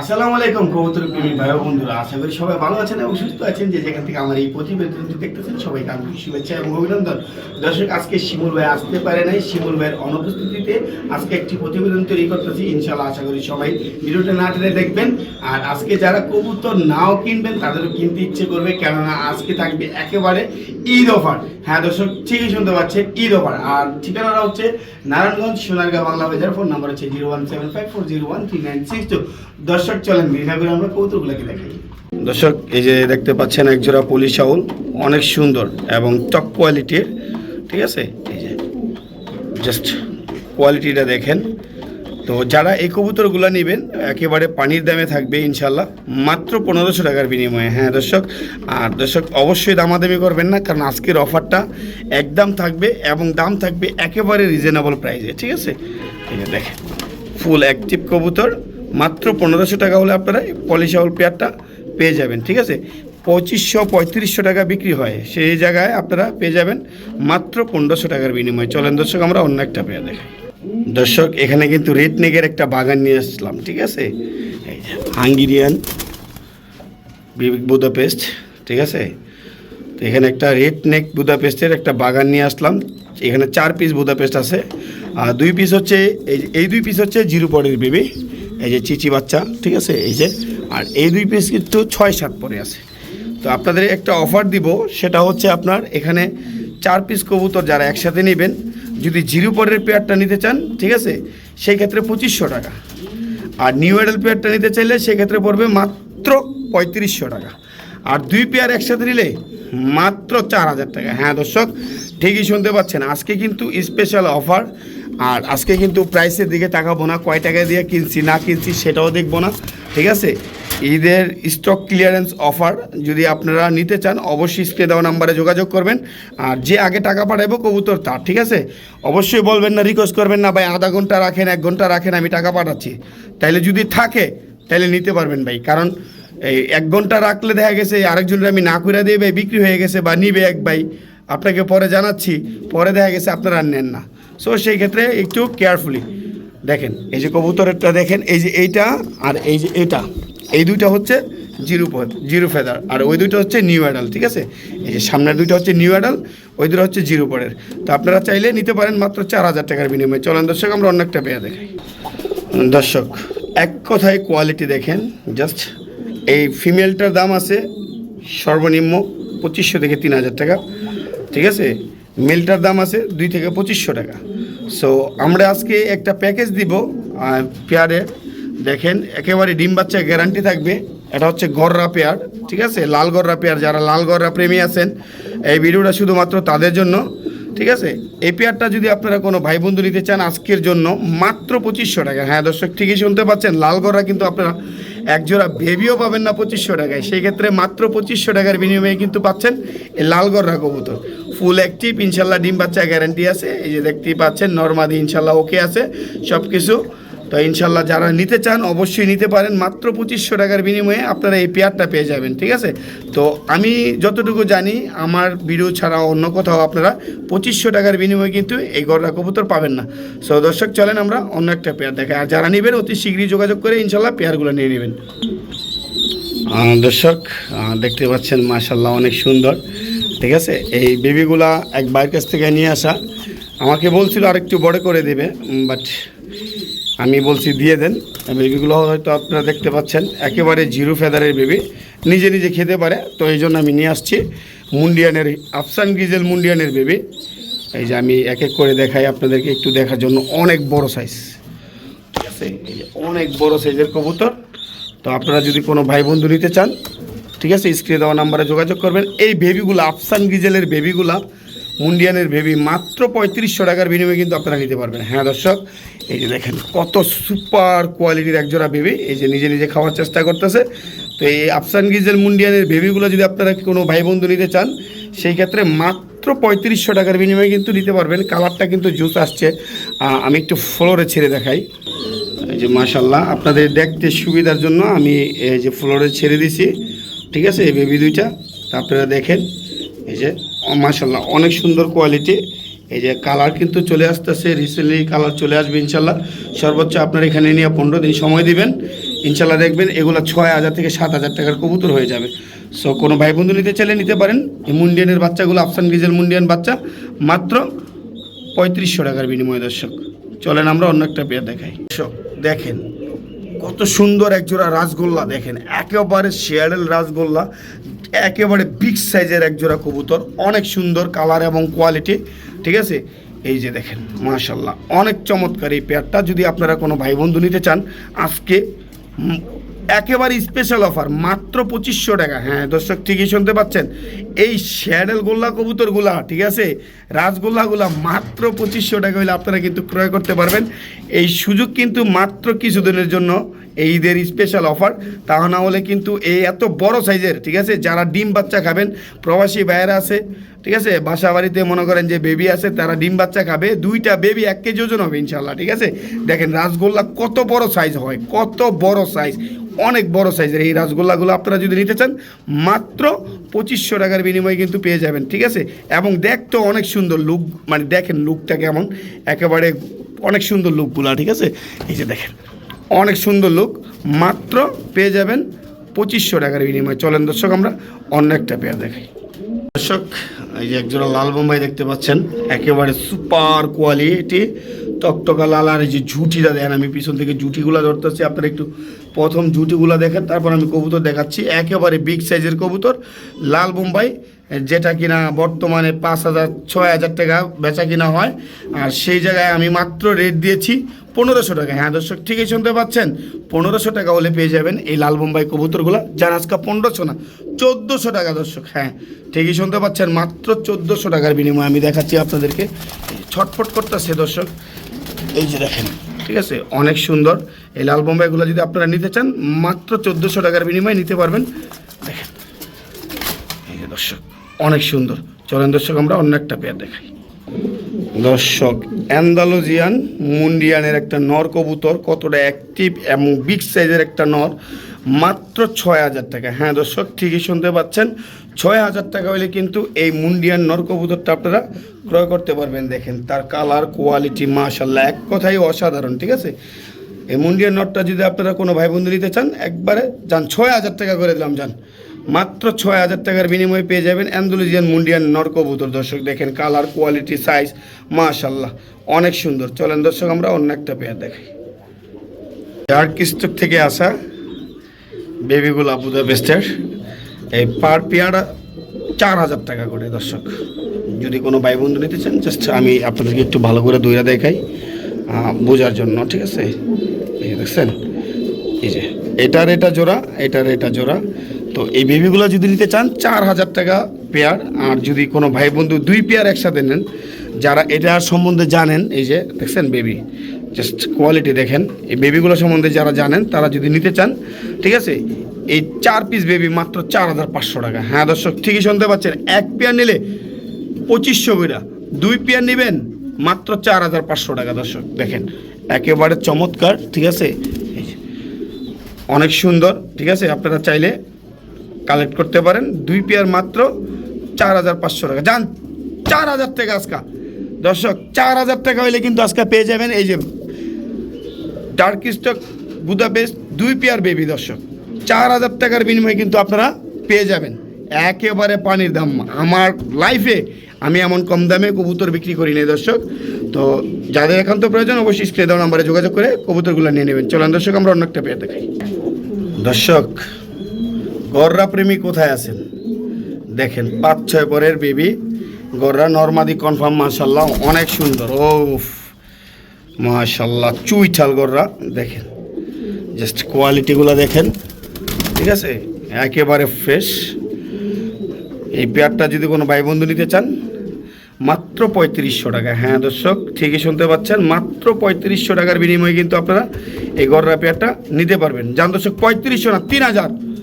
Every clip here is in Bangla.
আসসালামু আলাইকুম, কবুতর প্রেমী ভাই বন্ধুরা। আশা করি সবাই ভালো আছেন এবং সুস্থ আছেন। যে যেখান থেকে আমার এই প্রতিবেদনটি দেখতেছেন, সবাইকে আন্তরিক শুভেচ্ছা এবং অভিনন্দন। দর্শক, আজকে শিমুল ভাই আসতে পারে নাই। শিমুল ভাইয়ের অনুপস্থিতিতে আজকে একটি প্রতিবেদন তৈরি করতেছি। ইনশাল্লাহ আশা করি সবাই ভিডিওটা না টেনে দেখবেন। আর আজকে যারা কবুতর নাও কিনবেন, তাদেরও কিনতে ইচ্ছে করবে। কেননা আজকে থাকবে একেবারে ঈদ অফার। হ্যাঁ দর্শক, ঠিকই শুনতে পাচ্ছেন, ঈদ অফার। আর ঠিকানাটা হচ্ছে নারায়ণগঞ্জ, সোনারগাঁ, বাংলা বাজার। ফোন নাম্বার হচ্ছে zero one seven five four zero one three nine six two. দর্শক, চলেন বিনা করে আমরা কৌতুকগুলোকে দেখাই। দর্শক, এই যে দেখতে পাচ্ছেন একজোড়া পুলিশ আউল অনেক সুন্দর এবং টপ কোয়ালিটির, ঠিক আছে? এই যে জাস্ট কোয়ালিটিটা দেখেন। তো যারা এই কবুতরগুলো নেবেন, একেবারে পানির দামে থাকবে ইনশাল্লাহ মাত্র পনেরোশো টাকার বিনিময়ে। হ্যাঁ দর্শক, আর দর্শক অবশ্যই দামাদামি করবেন না, কারণ আজকের অফারটা একদম থাকবে এবং দাম থাকবে একেবারে রিজনেবল প্রাইসে ঠিক আছে? দেখেন ফুল অ্যাক্টিভ কবুতর, মাত্র পনেরোশো টাকা হলে আপনারা পলিশাউল পেয়ারটা পেয়ে যাবেন, ঠিক আছে? পঁচিশশো পঁয়ত্রিশশো টাকা বিক্রি হয়, সেই জায়গায় আপনারা পেয়ে যাবেন মাত্র পনেরোশো টাকার বিনিময়ে। চলেন দর্শক, আমরা অন্য একটা পেয়ার দেখাই। দর্শক, এখানে কিন্তু রেড নেগের একটা বাগান নিয়ে আসলাম, ঠিক আছে? হাঙ্গেরিয়ান বুদাপেস্ট, ঠিক আছে? তো এখানে একটা রেড নেক বুদাপেস্টের একটা বাগান নিয়ে আসলাম, এখানে চার পিস বুদাপেস্ট আছে। আর দুই পিস হচ্ছে, এই এই দুই পিস হচ্ছে জিরো পরের বেবি, এই যে চিচি বাচ্চা, ঠিক আছে? এই যে, আর এই দুই পিস কিন্তু ছয় সাত পরে আছে। তো আপনাদের একটা অফার দিব, সেটা হচ্ছে আপনার এখানে চার পিস কবুতর যারা একসাথে নেবেন যদি জিরো পরের পেয়ারটা নিতে চান, ঠিক আছে? সেই ক্ষেত্রে পঁচিশশো টাকা। আর নিউ এডেল পেয়ারটা নিতে চাইলে সেক্ষেত্রে পড়বে মাত্র পঁয়ত্রিশশো টাকা। আর দুই পেয়ার একসাথে নিলে মাত্র চার হাজার টাকা। হ্যাঁ দর্শক, ঠিকই শুনতে পাচ্ছেন। আজকে কিন্তু স্পেশাল অফার আর আজকে কিন্তু প্রাইসের দিকে তাকাবো না। কয় টাকা দিয়ে কিনছি, না কিনছি, সেটাও দেখব না। ঠিক আছে? ঈদের স্টক ক্লিয়ারেন্স অফার যদি আপনারা নিতে চান, অবশ্যই স্ক্রিনে দেওয়া নাম্বারে যোগাযোগ করবেন। আর যে আগে টাকা পাঠাবো কবুতর তার, ঠিক আছে? অবশ্যই বলবেন না রিকোয়েস্ট করবেন না, ভাই, আধা ঘণ্টা রাখেন, এক ঘণ্টা রাখেন, আমি টাকা পাঠাচ্ছি। তাইলে যদি থাকে তাহলে নিতে পারবেন, ভাই। কারণ এই এক ঘণ্টা রাখলে দেখা গেছে আরেকজনের আমি না করে দিয়ে, ভাই, বিক্রি হয়ে গেছে বা নিবে এক, ভাই। আপনাকে পরে জানাচ্ছি, পরে দেখা গেছে আপনারা নেন না। সো সেই ক্ষেত্রে একটু কেয়ারফুলি দেখেন। এই যে কবুতরেরটা দেখেন, এই যে এইটা আর এই যে এটা। এই দুইটা হচ্ছে জিরো জিরো ফেদার, আর ওই দুইটা হচ্ছে নিউ অ্যাডাল ঠিক আছে? এই যে সামনের দুইটা হচ্ছে নিউ অ্যাডাল ওই দুটো হচ্ছে জিরো পরের তো আপনারা চাইলে নিতে পারেন মাত্র চার হাজার টাকার বিনিময়ে। চলেন দর্শক, আমরা অন্য একটা পেয়ে দেখাই দর্শক, এক কথায় কোয়ালিটি দেখেন জাস্ট এই ফিমেলটার দাম আছে সর্বনিম্ন পঁচিশশো থেকে তিন হাজার টাকা, ঠিক আছে? মেলটার দাম আছে দুই থেকে পঁচিশশো টাকা। সো আমরা আজকে একটা প্যাকেজ দিব পেয়ারে দেখেন, একেবারে ডিম বাচ্চা গ্যারান্টি থাকবে। এটা হচ্ছে গররা পেয়ার, ঠিক আছে? লাল গররা পেয়ার, যারা লাল গররা প্রেমী আছেন, এই ভিডিওটা শুধুমাত্র তাদের জন্য, ঠিক আছে? এই পেয়ারটা যদি আপনারা কোনো ভাই বন্ধু নিতে চান আজকের জন্য, মাত্র পঁচিশশো টাকা। হ্যাঁ দর্শক, ঠিকই শুনতে পাচ্ছেন, লাল গররা কিন্তু আপনারা একজোড়া বেবিও পাবেন না পঁচিশশো টাকায়। সেই ক্ষেত্রে মাত্র পঁচিশশো টাকার বিনিময়ে কিন্তু পাচ্ছেন এই লাল গররা কবুতর। ফুল অ্যাক্টিভ ইনশাল্লাহ ডিম বাচ্চা গ্যারান্টি আছে। এই যে দেখতেই পাচ্ছেন, নর্মাদি ইনশাল্লাহ ওকে আছে। সব কিছু তো ইনশাল্লাহ যারা নিতে চান, অবশ্যই নিতে পারেন। মাত্র পঁচিশশো টাকার বিনিময়ে আপনারা এই পেয়ারটা পেয়ে যাবেন, ঠিক আছে? তো আমি যতটুকু জানি, আমার ভিডিও ছাড়া অন্য কোথাও আপনারা পঁচিশশো টাকার বিনিময়ে কিন্তু এই গররা কবুতর পাবেন না। সো দর্শক, চলেন আমরা অন্য একটা পেয়ার দেখাই। আর যারা নেবেন, অতি শীঘ্রই যোগাযোগ করে ইনশাল্লাহ পেয়ারগুলো নিয়ে নেবেন। দর্শক দেখতে পাচ্ছেন মাশাল্লাহ অনেক সুন্দর, ঠিক আছে? এই বেবিগুলা এক ভাইয়ের কাছ থেকে নিয়ে আসা। আমাকে বলছিল আরেকটু বড় করে দেবে বাট আমি বলছি, দিয়ে দেন। বেবিগুলো হয়তো আপনারা দেখতে পাচ্ছেন। একেবারে জিরো ফেদারের বেবি নিজে নিজে খেতে পারে, তো এই জন্য আমি নিয়ে আসছি। মুন্ডিয়ানের, আফসান গিজেল মুন্ডিয়ানের বেবি এই যে আমি এক এক করে দেখাই আপনাদেরকে, একটু দেখার জন্য অনেক বড় সাইজ ঠিক আছে? এই যে অনেক বড় সাইজের কবুতর। তো আপনারা যদি কোনো ভাই বন্ধু নিতে চান, ঠিক আছে, স্ক্রিনে দেওয়া নাম্বারে যোগাযোগ করবেন। এই বেবিগুলো আফসান গিজেলের বেবিগুলা মুন্ডিয়ানের ভেবি মাত্র পঁয়ত্রিশশো টাকার বিনিময়ে কিন্তু আপনারা নিতে পারবেন। হ্যাঁ দর্শক, এই যে দেখেন, কত সুপার কোয়ালিটির একজোড়া বেবি এই যে নিজে নিজে খাওয়ার চেষ্টা করতেছে। তো এই আফসান গিজেল মুন্ডিয়ানের বেবিগুলো যদি আপনারা কোনো ভাই বন্ধু নিতে চান, সেই ক্ষেত্রে মাত্র পঁয়ত্রিশশো টাকার বিনিময়ে কিন্তু নিতে পারবেন। কালারটা কিন্তু জুস আসছে। আমি একটু ফ্লোরে ছেড়ে দেখাই। এই যে মাশাল্লাহ আপনাদের দেখতে সুবিধার জন্য আমি এই যে ফ্লোরে ছেড়ে দিছি। ঠিক আছে, এই বেবি দুইটা। আপনারা দেখেন, এই যে মাশাল্লাহ অনেক সুন্দর কোয়ালিটি এই যে কালার কিন্তু চলে আসতেছে রিসেন্টলি কালার চলে আসবে ইনশাল্লাহ সর্বোচ্চ আপনার এখানে নিয়ে পনেরো দিন সময় দিবেন। ইনশাল্লাহ দেখবেন এগুলো ছয় হাজার থেকে সাত হাজার টাকার কবুতর হয়ে যাবে। সো কোনো ভাই বন্ধু নিতে চাইলে নিতে পারেন। এই মুন্ডিয়ানের বাচ্চাগুলো আফসান গ্রিজেল মুন্ডিয়ান বাচ্চা, মাত্র পঁয়ত্রিশশো টাকার বিনিময়ে দর্শক। চলেন আমরা অন্য একটা পেয়ার দেখাই। দেখেন, কত সুন্দর একজোড়া রাসগোল্লা দেখেন। একেবারে শেয়ারেল রাসগোল্লা। একেবারে বিগ সাইজের একজোড়া কবুতর। অনেক সুন্দর কালার এবং কোয়ালিটি ঠিক আছে? এই যে দেখেন মাশাল্লাহ অনেক চমৎকার এই পেয়ারটা যদি আপনারা কোনো ভাই বন্ধু নিতে চান, আজকে একেবারে স্পেশাল অফার মাত্র পঁচিশশো টাকা। হ্যাঁ দর্শক ঠিকই শুনতে পাচ্ছেন। এই শ্যাডেল গোল্লা কবুতরগুলা, ঠিক আছে? রাজগোল্লাগুলা মাত্র পঁচিশশো টাকা হলে আপনারা কিন্তু ক্রয় করতে পারবেন। এই সুযোগ কিন্তু মাত্র কিছুদিনের জন্য এই ঈদের স্পেশাল অফার তা না হলে কিন্তু এই এত বড় সাইজের ঠিক আছে? যারা ডিম বাচ্চা খাবেন, প্রবাসী ভাইয়েরা আছে, ঠিক আছে? বাসা বাড়িতে মনে করেন যে বেবি আছে, তারা ডিম বাচ্চা খাবে, দুইটা বেবি এক কেজি ওজন হবে ইনশাল্লাহ ঠিক আছে? দেখেন রাসগোল্লা কত বড় সাইজ হয়, কত বড় সাইজ অনেক বড় সাইজের এই রাসগোল্লাগুলো আপনারা যদি নিতে চান, মাত্র পঁচিশশো টাকার বিনিময়ে কিন্তু পেয়ে যাবেন, ঠিক আছে? এবং দেখতে অনেক সুন্দর লুক মানে দেখেন লুকটা কেমন, একেবারে অনেক সুন্দর লুকগুলা ঠিক আছে? এই যে দেখেন। অনেক সুন্দর লুক, মাত্র পেয়ে যাবেন পঁচিশশো টাকার বিনিময়ে। চলেন দর্শক, আমরা অন্য একটা পেয়ার দেখাই। দর্শক, এই যে একজোড়া লাল বোম্বাই দেখতে পাচ্ছেন, একেবারে সুপার কোয়ালিটি টকটকা লাল আর এই যে ঝুটিটা দেন আমি পিছন থেকে ঝুটিগুলো ধরতেছি, আপনারা একটু প্রথম জুটিগুলো দেখেন, তারপর আমি কবুতর দেখাচ্ছি, একেবারে বিগ সাইজের কবুতর, লাল বোম্বাই, যেটা কিনা বর্তমানে পাঁচ হাজার, ছয় হাজার টাকা বেচা কিনা হয়, আর সেই জায়গায় আমি মাত্র রেট দিয়েছি পনেরোশো টাকা হ্যাঁ দর্শক, ঠিকই শুনতে পাচ্ছেন। পনেরোশো টাকা হলে পেয়ে যাবেন এই লাল বোম্বাই কবুতরগুলো, যার আজকে পনেরোশো না, চোদ্দোশো টাকা দর্শক হ্যাঁ। ঠিকই শুনতে পাচ্ছেন, মাত্র চোদ্দোশো টাকার বিনিময়ে আমি দেখাচ্ছি আপনাদেরকে। ছটফট করতেছে দর্শক। এই যে দেখেন, ঠিক আছে, অনেক সুন্দর। এই লাল বোম্বাইগুলো যদি আপনারা নিতে চান, মাত্র চোদ্দোশো টাকার বিনিময়ে নিতে পারবেন। দেখেন, এই যে দর্শক, অনেক সুন্দর। চলেন দর্শক, আমরা অন্য একটা পেয়ার দেখাই। দর্শক, অ্যান্দালোজিয়ান মুন্ডিয়ানের একটা নর কবুতর, কতটা অ্যাক্টিভ এবং বিগ সাইজের একটা নর, মাত্র ছয় হাজার টাকা। হ্যাঁ দর্শক, ঠিকই শুনতে পাচ্ছেন, ছয় হাজার টাকা হলে কিন্তু এই মুন্ডিয়ান নর কবুতরটা আপনারা ক্রয় করতে পারবেন। দেখেন, তার কালার কোয়ালিটি মাশাল্লাহ এক কথাই অসাধারণ, ঠিক আছে? এই মুন্ডিয়ান নটটা যদি আপনারা কোনো ভাই বন্ধু নিতে চান, একবারে যান, ছয় হাজার টাকা করে দিলাম, যান। মাত্র ছয় হাজার টাকার বিনিময়ে পেয়ে যাবেন অ্যান্ডোলজিয়ান মুন্ডিয়ান নরকবুতর। দর্শক, দেখেন কালার, কোয়ালিটি, সাইজ মাশাল্লাহ অনেক সুন্দর। চলেন দর্শক, আমরা অন্য একটা পেয়ার দেখাই। ডার্ক স্টক থেকে আসা বেবিগুলো বুধা বেস্টের এই পার পেয়ারা চার হাজার টাকা করে, দর্শক। যদি কোনো ভাই বন্ধু নিতে চান জাস্ট আমি আপনাদেরকে একটু ভালো করে দইরা দেখাই বোঝার জন্য, ঠিক আছে? দেখছেন? এই যে, এটার এটা জোড়া, এটার এটা জোড়া। তো এই বেবিগুলো যদি নিতে চান, চার হাজার টাকা পেয়ার আর যদি কোনো ভাই বন্ধু দুই পেয়ার একসাথে নেন, যারা এটার সম্বন্ধে জানেন, এই যে দেখছেন বেবি জাস্ট কোয়ালিটি দেখেন। এই বেবিগুলো সম্বন্ধে যারা জানেন, তারা যদি নিতে চান, ঠিক আছে? এই চার পিস বেবি মাত্র চার হাজার পাঁচশো টাকা। হ্যাঁ দর্শক, ঠিকই শুনতে পাচ্ছেন, এক পেয়ার নিলে পঁচিশশো বিরা দুই পেয়ার নেবেন, মাত্র চার হাজার পাঁচশো টাকা দর্শক, দেখেন। একেবারে চমৎকার, ঠিক আছে? অনেক সুন্দর, ঠিক আছে? আপনারা চাইলে কালেক্ট করতে পারেন। দুই পেয়ার মাত্র চার হাজার পাঁচশো টাকা। যান চার হাজার টাকা আজকা। দর্শক, চার হাজার টাকা হইলে কিন্তু আজকে পেয়ে যাবেন এই যে ডার্ক স্টক বুদাপেস্ট দুই পেয়ার বেবি দর্শক। চার হাজার টাকার বিনিময়ে কিন্তু আপনারা পেয়ে যাবেন। একেবারে পানির দাম। আমার লাইফে আমি এমন কম দামে কবুতর বিক্রি করি নাই দর্শক। তো যাদের একান্ত প্রয়োজন অবশ্যই স্ক্রিনে দেওয়া নাম্বারে যোগাযোগ করে কবুতরগুলো নিয়ে নেবেন। চলেন দর্শক, আমরা অন্য একটা পেয়ার দেখাই। দর্শক গররা প্রেমী কোথায় আছেন? দেখেন, পাঁচ ছয় পরের বেবি। গররা নর্মাদি কনফার্ম মাশাল্লাহ অনেক সুন্দর। ও মাশাল্লাহ চুইঠাল গররা, দেখেন। জাস্ট কোয়ালিটিগুলো দেখেন। ঠিক আছে? একেবারে ফ্রেশ এই পেয়ারটা যদি কোনো ভাই বন্ধু নিতে চান, মাত্র পঁয়ত্রিশশো টাকা। হ্যাঁ দর্শক, ঠিকই শুনতে পাচ্ছেন, মাত্র পঁয়ত্রিশশো টাকার বিনিময়ে কিন্তু আপনারা এই গররা পেয়ারটা নিতে পারবেন। যান দর্শক, পঁয়ত্রিশশো না, তিন হাজার।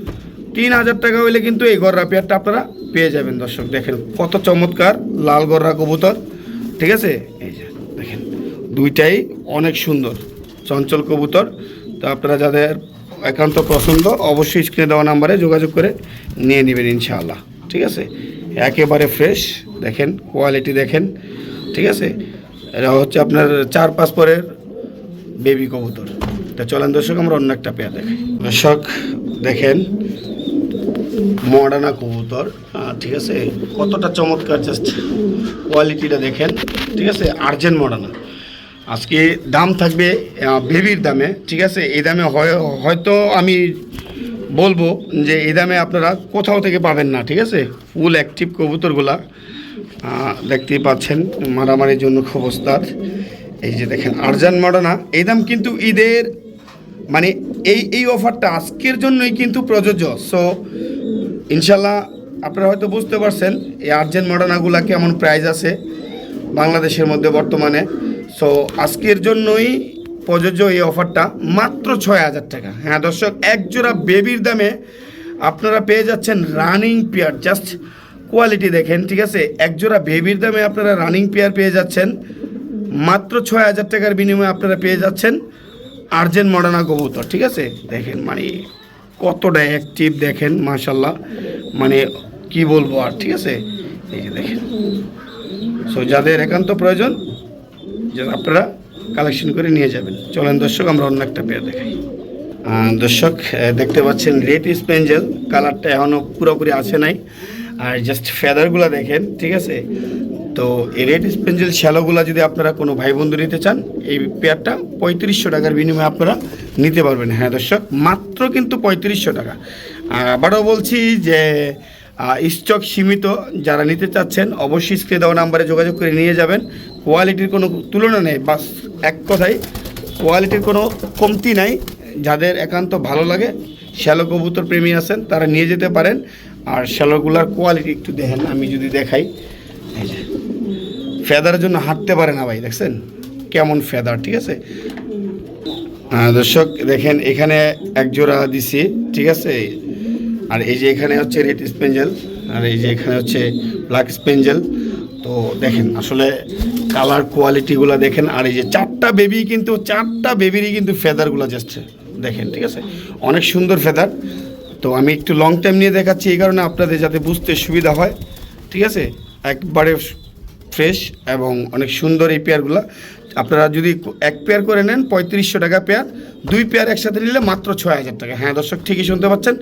তিন হাজার টাকা হইলে কিন্তু এই গররা পেয়ারটা আপনারা পেয়ে যাবেন, দর্শক। দেখেন কত চমৎকার লাল গররা কবুতর। ঠিক আছে? এই যে, দেখেন, দুইটাই অনেক সুন্দর, চঞ্চল কবুতর। তো আপনারা যাদের একান্ত পছন্দ, অবশ্যই স্ক্রিনে দেওয়া নাম্বারে যোগাযোগ করে নিয়ে নেবেন ইনশাআল্লাহ। ঠিক আছে? একেবারে ফ্রেশ, দেখেন, কোয়ালিটি দেখেন। ঠিক আছে? এটা হচ্ছে আপনার চার পাঁচ পরের বেবি কবুতর। তো চলেন দর্শক, আমরা অন্য একটা পেয়ার দেখি দর্শক, দেখেন মডার্না কবুতর। ঠিক আছে? কতটা চমৎকার জাস্ট কোয়ালিটিটা দেখেন। ঠিক আছে? আর্জেন্ট মডার্না আজকে দাম থাকবে বেবির দামে। ঠিক আছে? এই দামে হয় হয়তো আমি বলব যে এই দামে আপনারা কোথাও থেকে পাবেন না, ঠিক আছে? ফুল অ্যাক্টিভ কবুতরগুলা দেখতেই পাচ্ছেন মারামারির জন্য খুব ওস্তাদ এই যে দেখেন আরজান মডানা এই দাম কিন্তু ঈদের মানে এই এই অফারটা আজকের জন্যই কিন্তু প্রযোজ্য। সো ইনশাল্লাহ আপনারা হয়তো বুঝতে পারছেন, এই আর্জেন্ট মডার্নাগুলা কেমন প্রাইজ আছে বাংলাদেশের মধ্যে বর্তমানে। সো আজকের জন্যই প্রযোজ্য এই অফারটা মাত্র ছয় হাজার টাকা। হ্যাঁ দর্শক এক জোড়া বেবির দামে আপনারা পেয়ে যাচ্ছেন রানিং পেয়ার জাস্ট কোয়ালিটি দেখেন, ঠিক আছে? এক জোড়া বেবির দামে আপনারা রানিং পেয়ার পেয়ে যাচ্ছেন। মাত্র ছয় হাজার টাকার বিনিময়ে আপনারা পেয়ে যাচ্ছেন আর্জেন্ট মডার্না কবুতর, ঠিক আছে? দেখেন মানে। কতটা অ্যাক্টিভ দেখেন মাশাল্লাহ মানে কি বলব আর, ঠিক আছে? এই যে দেখেন। সো যাদের একান্ত প্রয়োজন আপনারা কালেকশন করে নিয়ে যাবেন। চলেন দর্শক, আমরা অন্য একটা পেয়ার দেখাই। দর্শক দেখতে পাচ্ছেন রেড স্পেঞ্জেল কালারটা এখনও পুরোপুরি আসে নাই। আর জাস্ট ফেদারগুলো দেখেন, ঠিক আছে? তো এই রেড স্পেঞ্জেল শ্যালোগুলো যদি আপনারা কোনো ভাই বন্ধু নিতে চান, এই পেয়ারটা পঁয়ত্রিশশো টাকার বিনিময়ে আপনারা নিতে পারবেন। হ্যাঁ দর্শক, মাত্র কিন্তু পঁয়ত্রিশশো টাকা। আবারও বলছি যে স্টক সীমিত, যারা নিতে চাচ্ছেন অবশ্যই স্ক্রিনে দেওয়া নাম্বারে যোগাযোগ করে নিয়ে যাবেন। কোয়ালিটির কোনো তুলনা নেই, বাস এক কথায় কোয়ালিটির কোনো কমতি নাই। যাদের একান্ত ভালো লাগে, শ্যালো কবুতর প্রেমী আছেন, তারা নিয়ে যেতে পারেন। আর শ্যালোগুলার কোয়ালিটি একটু দেখেন, আমি যদি দেখাই। ফেদারের জন্য হাঁটতে পারে না ভাই দেখছেন? কেমন ফেদার ঠিক আছে? আহ, দর্শক দেখেন এখানে এক জোড়া দিছি ঠিক আছে? আর এই যে এখানে হচ্ছে রেড স্পেঞ্জেল আর এই যে এখানে হচ্ছে ব্ল্যাক স্পেঞ্জেল। তো দেখেন আসলে কালার কোয়ালিটিগুলো দেখেন আর এই যে চারটা বেবি কিন্তু চারটা বেবিরই কিন্তু ফেদারগুলো জাস্ট দেখেন ঠিক আছে? অনেক সুন্দর ফেদার। তো আমি একটু লং টাইম নিয়ে দেখাচ্ছি এই কারণে আপনাদের যাতে বুঝতে সুবিধা হয় ঠিক আছে? একবারে ফ্রেশ এবং অনেক সুন্দর এই পেয়ারগুলো। আপনারা যদি এক পেয়ার করে নেন, পঁয়ত্রিশশো টাকা পেয়ার। দুই পেয়ার একসাথে নিলে মাত্র ছয় হাজার টাকা। হ্যাঁ দর্শক, ঠিকই শুনতে পাচ্ছেন।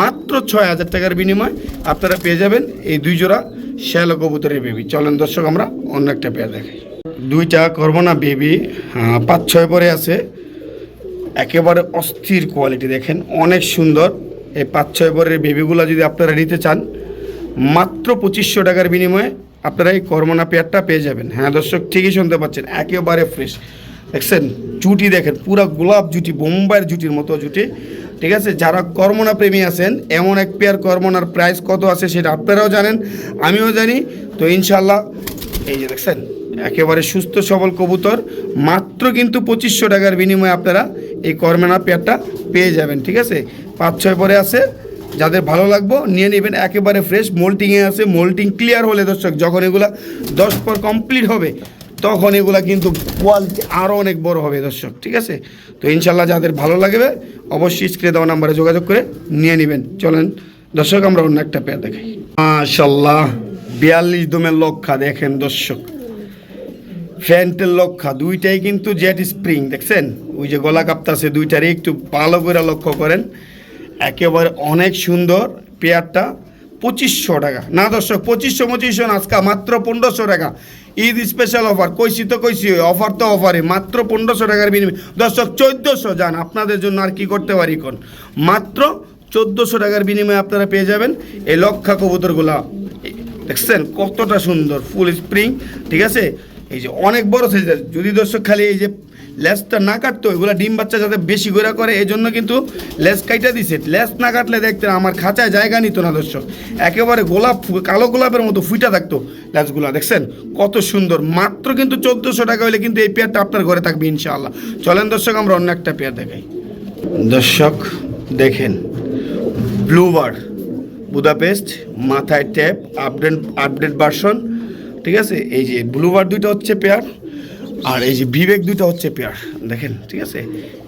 মাত্র ছয় হাজার টাকার বিনিময় আপনারা পেয়ে যাবেন এই দুই জোড়া শ্যালো কবুতরের বেবি। চলেন দর্শক, আমরা অন্য একটা পেয়ার দেখাই। দুইটা করব না বেবি পাঁচ ছয় পরে আছে। একেবারে অস্থির কোয়ালিটি দেখেন, অনেক সুন্দর। এই পাঁচ ছয় পরের বেবিগুলো যদি আপনারা নিতে চান, মাত্র পঁচিশশো টাকার বিনিময়ে আপনারা এই কর্মনা পেয়ারটা পেয়ে যাবেন। হ্যাঁ দর্শক, ঠিকই শুনতে পাচ্ছেন, একেবারে ফ্রেশ দেখছেন, জুটি দেখেন, পুরা গোলাপ জুটি, বোম্বাইয়ের জুটির মতো জুটি, ঠিক আছে? যারা কর্মনা প্রেমী আছেন, এমন এক পেয়ার কর্মনার প্রাইস কত আছে সেটা আপনারাও জানেন, আমিও জানি। তো ইনশাল্লাহ এই যে দেখছেন, একেবারে সুস্থ সবল কবুতর, মাত্র কিন্তু পঁচিশশো টাকার বিনিময়ে আপনারা এই কর্মেনা পেয়ারটা পেয়ে যাবেন, ঠিক আছে? পাঁচ ছয় পরে আছে যাদের ভালো লাগবো, নিয়ে নেবেন একেবারে ফ্রেশ মোল্টিংয়ে আছে মোল্টিং ক্লিয়ার হলে দর্শক, যখন এগুলা দশ পর কমপ্লিট হবে, তখন এগুলা কিন্তু কোয়ালিটি আরও অনেক বড় হবে দর্শক, ঠিক আছে? তো ইনশাল্লাহ যাদের ভালো লাগবে, অবশ্যই স্ক্রিনে দেওয়া নাম্বারে যোগাযোগ করে নিয়ে নেবেন। চলেন, দর্শক, আমরা অন্য একটা পেয়ার দেখাই। মাশাল্লাহ বিয়াল্লিশ দমের লক্ষা, দেখেন দর্শক। ফ্যান্টের লক্ষা, দুইটাই কিন্তু জেট স্প্রিং দেখছেন? ওই যে গলা কাপ্তাছে, দুইটারই একটু ভালো করে লক্ষ্য করেন। একেবারে অনেক সুন্দর পেয়ারটা পঁচিশশো টাকা। না দর্শক, পঁচিশশো পঁচিশশো আজকা মাত্র পনেরোশো টাকা। ঈদ স্পেশাল অফার কইছি তো কইছি অফার তো অফারে মাত্র পনেরোশো টাকার বিনিময়ে। দর্শক, চোদ্দোশো যান, আপনাদের জন্য আর কি করতে পারি কোন মাত্র চোদ্দোশো টাকার বিনিময়ে আপনারা পেয়ে যাবেন এই লক্ষা কবুতরগুলা। দেখছেন কতটা সুন্দর ফুল স্প্রিং ঠিক আছে? এই যে অনেক বড় সাইজের যদি দর্শক খালি এই যে লেসটা না কাটতো, এগুলো ডিম বাচ্চা যাতে বেশি করে করে এই জন্য কিন্তু লেস কাইটা দিছে। লেস না কাটলে দেখতেন আমার খাঁচায় জায়গা নিত না দর্শক। একেবারে গোলাপ, কালো গোলাপের মতো ফুইটা থাকতো লেসগুলো, দেখছেন? কত সুন্দর। মাত্র কিন্তু চোদ্দোশো টাকা হলে কিন্তু এই পেয়ারটা আপনার ঘরে থাকবে ইনশাআল্লাহ। চলেন দর্শক, আমরা অন্য একটা পেয়ার দেখাই। দর্শক, দেখেন ব্লুবার্ড বুদাপেস্ট মাথায় ট্যাপ আপডেট আপডেট ভার্সন ঠিক আছে? এই যে ব্লুবার দুইটা হচ্ছে পেয়ার আর এই যে বিবেক দুইটা হচ্ছে পেয়ার দেখেন, ঠিক আছে?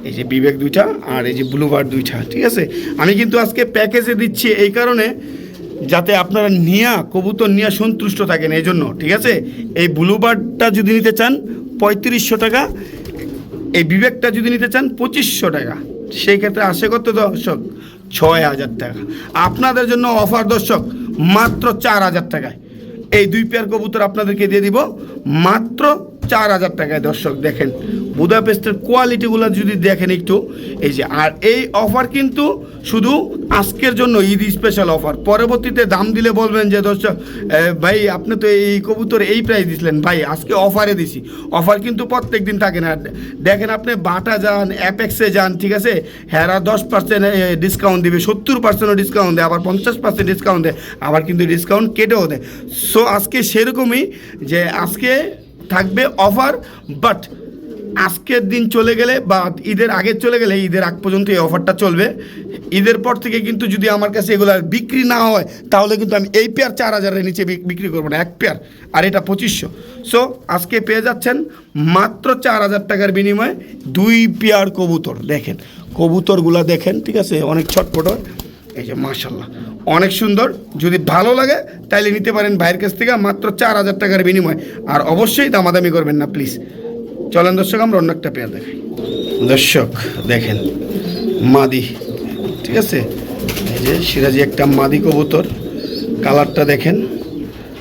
এই যে বিবেক দুইটা আর এই যে ব্লুবার দুইটা, ঠিক আছে? আমি কিন্তু আজকে প্যাকেজে দিচ্ছি এই কারণে যাতে আপনারা নিয়া, কবুতর নিয়ে সন্তুষ্ট থাকেন, এই জন্য, ঠিক আছে? এই ব্লুবার্ডটা যদি নিতে চান, পঁয়ত্রিশশো টাকা। এই বিবেকটা যদি নিতে চান, পঁচিশশো টাকা। সেই ক্ষেত্রে আসে কত দর্শক? ছয় হাজার টাকা। আপনাদের জন্য অফার দর্শক, মাত্র চার হাজার টাকায়। এই দুই পেয়ার কবুতর আপনাদেরকে দিয়ে দিব মাত্র চার হাজার টাকায় দর্শক দেখেন। বুদাপেস্টের কোয়ালিটিগুলো যদি দেখেন একটু, এই যে, আর এই অফার কিন্তু শুধু আজকের জন্য ঈদ স্পেশাল অফার। পরবর্তীতে দাম দিলে বলবেন যে, দর্শক ভাই, আপনি তো এই কবুতর এই প্রাইস দিছিলেন। ভাই, আজকে অফারে দিছি। অফার কিন্তু প্রত্যেক দিন থাকে না। দেখেন আপনি বাটা যান অ্যাপেক্সে যান, ঠিক আছে? হ্যারা দশ পার্সেন্ট ডিসকাউন্ট দিবে, সত্তর পার্সেন্টও ডিসকাউন্ট দেয়, আবার পঞ্চাশ পার্সেন্ট ডিসকাউন্ট দেয়, আবার কিন্তু ডিসকাউন্ট কেটেও দেয়। সো আজকে সেরকমই যে, আজকে থাকবে অফার বাট আজকের দিন চলে গেলে বা ঈদের আগে চলে গেলে, ঈদের আগ পর্যন্ত এই অফারটা চলবে। ঈদের পর থেকে কিন্তু যদি আমার কাছে এগুলো বিক্রি না হয়, তাহলে কিন্তু আমি এই পেয়ার চার হাজারের নিচে বিক্রি করব না, এক পেয়ার আর এটা পঁচিশশো। সো আজকে পেয়ে যাচ্ছেন মাত্র চার হাজার টাকার বিনিময়ে দুই পেয়ার কবুতর, দেখেন। কবুতরগুলা দেখেন, ঠিক আছে? অনেক ছটপট হয়। এই যে মাশাল্লাহ অনেক সুন্দর। যদি ভালো লাগে, তাইলে নিতে পারেন ভাইয়ের কাছ থেকে মাত্র চার হাজার টাকার বিনিময়। আর অবশ্যই দামাদামি করবেন না, প্লিজ। চলেন দর্শক, আমরা অন্য একটা পেয়ার দেখাই। দর্শক, দেখেন, মাদি, ঠিক আছে? এই যে, সিরাজি একটা মাদি কবুতর। কালারটা দেখেন।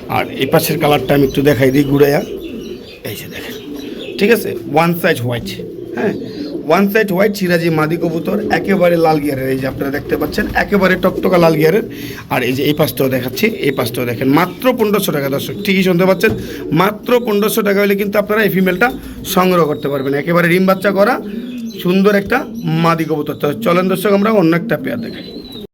আর এই পাশের কালারটা আমি একটু দেখাই দিই, ঘুরাইয়া। এই যে, দেখেন, ঠিক আছে? ওয়ান সাইজ হোয়াইট হ্যাঁ? ওয়ান সাইড হোয়াইট সিরাজি মাদি কবুতর একেবারে লাল গিয়ারের এই যে আপনারা দেখতে পাচ্ছেন, একেবারে টকটকা লাল গিয়ারের আর এই যে এই পাশটাও দেখাচ্ছি, এই পাশটাও দেখেন, মাত্র পনেরোশো টাকা, দর্শক, ঠিকই শুনতে পাচ্ছেন, মাত্র পনেরোশো টাকা হলে কিন্তু আপনারা এই ফিমেলটা সংগ্রহ করতে পারবেন। একেবারে রিম বাচ্চা করা, সুন্দর একটা মাদি কবুতর চলেন দর্শক, আমরা অন্য একটা পেয়ার দেখাই।